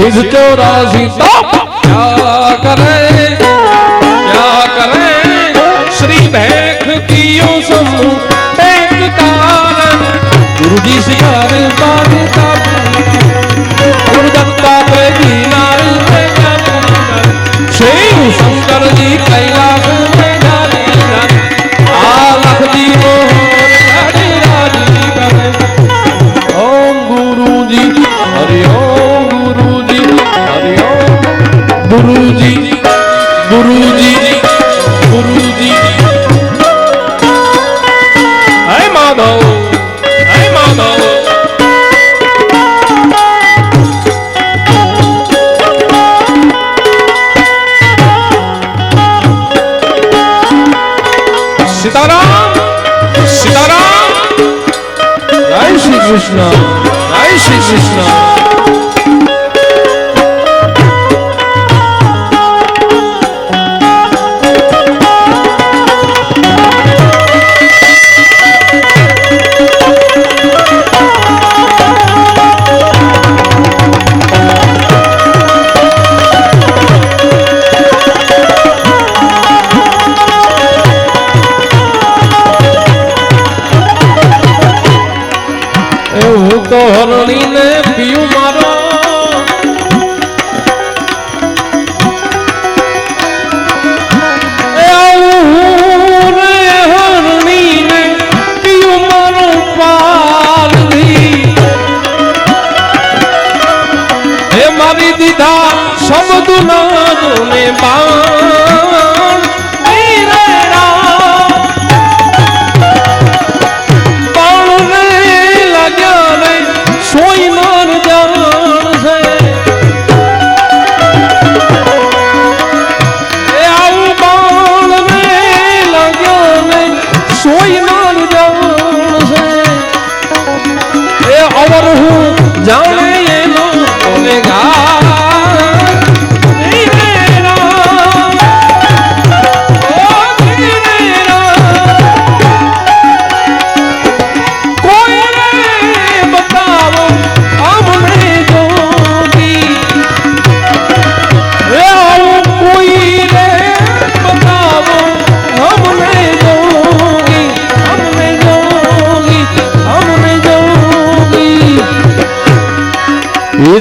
સિદ્ધ ચોરાસી તપ. ક્યા કરે? ક્યા કરે? શ્રી ભેખ કિયો સમૂહ ભેખ કારણ ગુરુજી સિયાર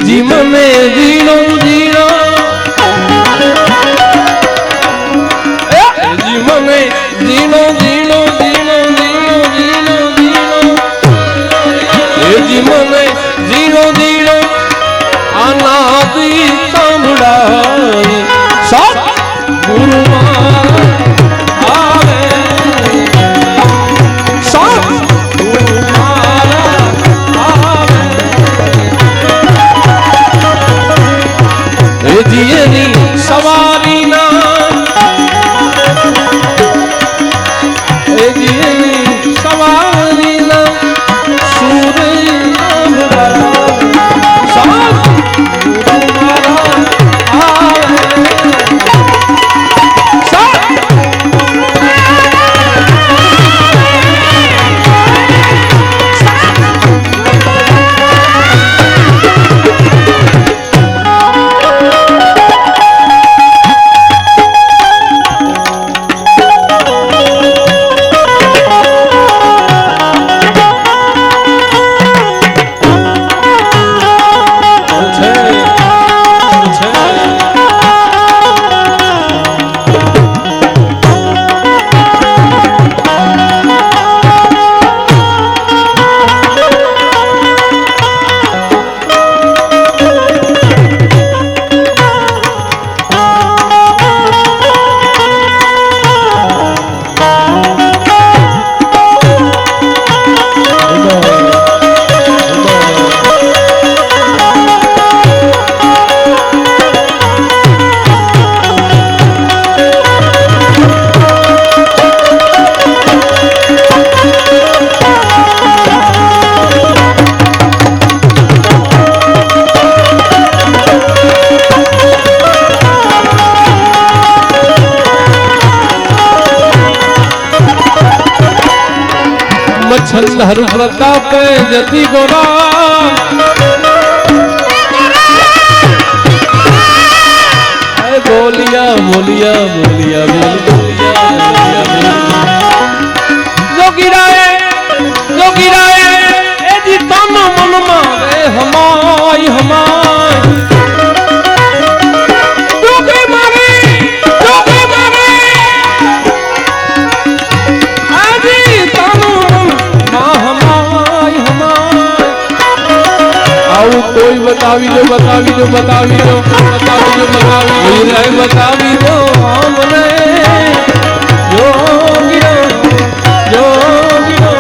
de maneira છંદ હર પ્રતાપે જતી ગોરા બોલિયા બોલિયા બોલિયા બોલિયા. જોગીરાએ જોગીરાએ, એજી તમ મનમાં રે હમાય હમાય. કોઈ બતાવી દો બતાવી દો બતાવી દો બતાવી દો બતાવી દો. બતાવી દો મને જોગીઓ જોગીઓ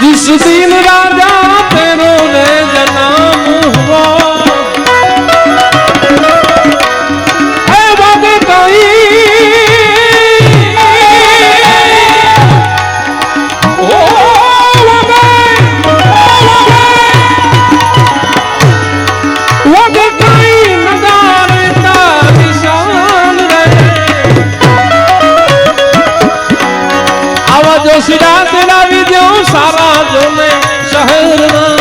દિસ દિન રાત આવા જોશીરા તેડાવી દેવું સારા જોને શહેરના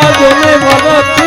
રાજા જોને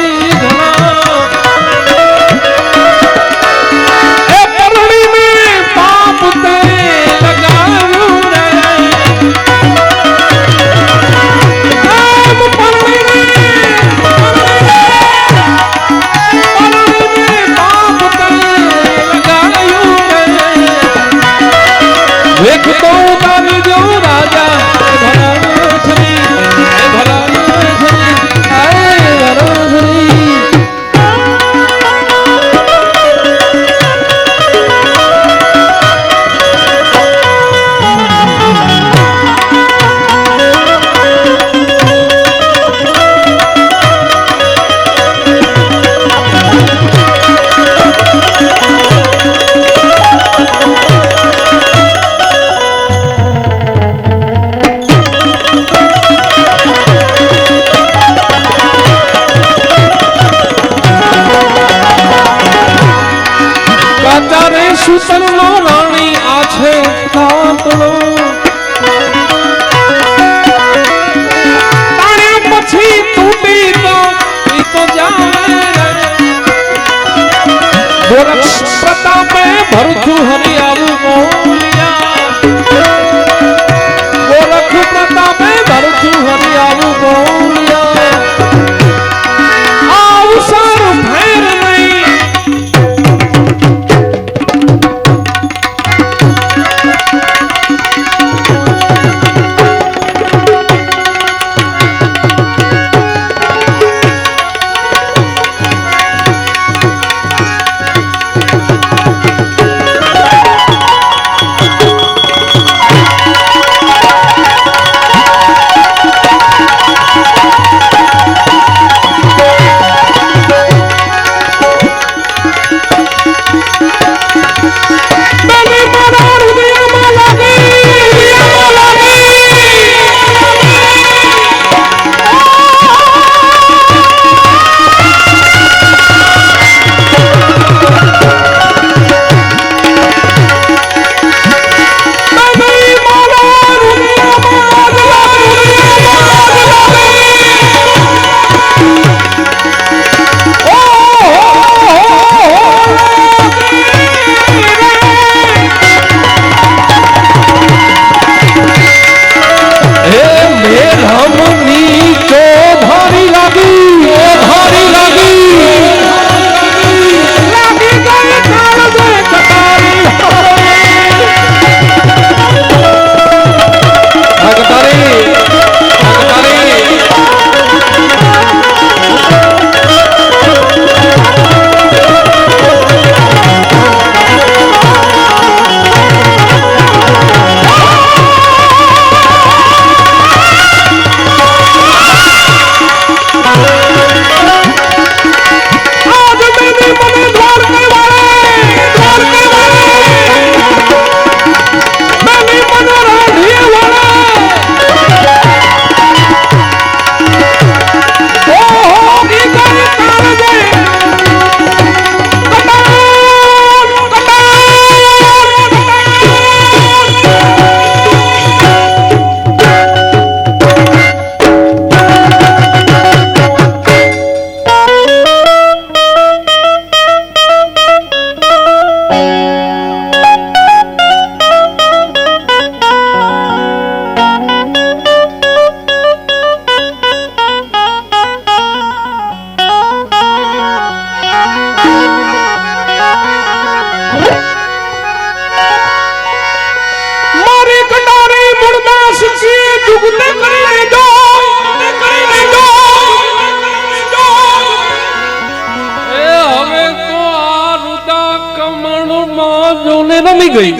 ગઈ.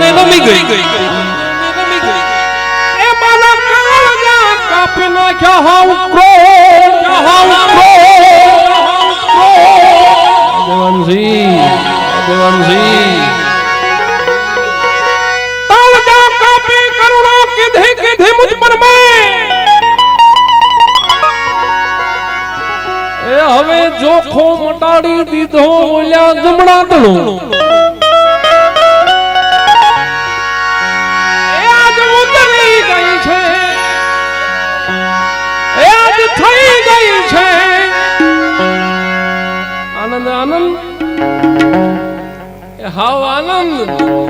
ને રમી ગઈ. એ મારા કાળજા કાપી નાખ્યા હાવ ક્રોધ હાવ ક્રોધ દેવાનસિંહ દેવાનસિંહ કાળજા કાપી કરુણા કીધી કીધી મુझ પર મેં. એ હવે જોખો મટાડી દીધો ઓલ્યા જમણા દળો એ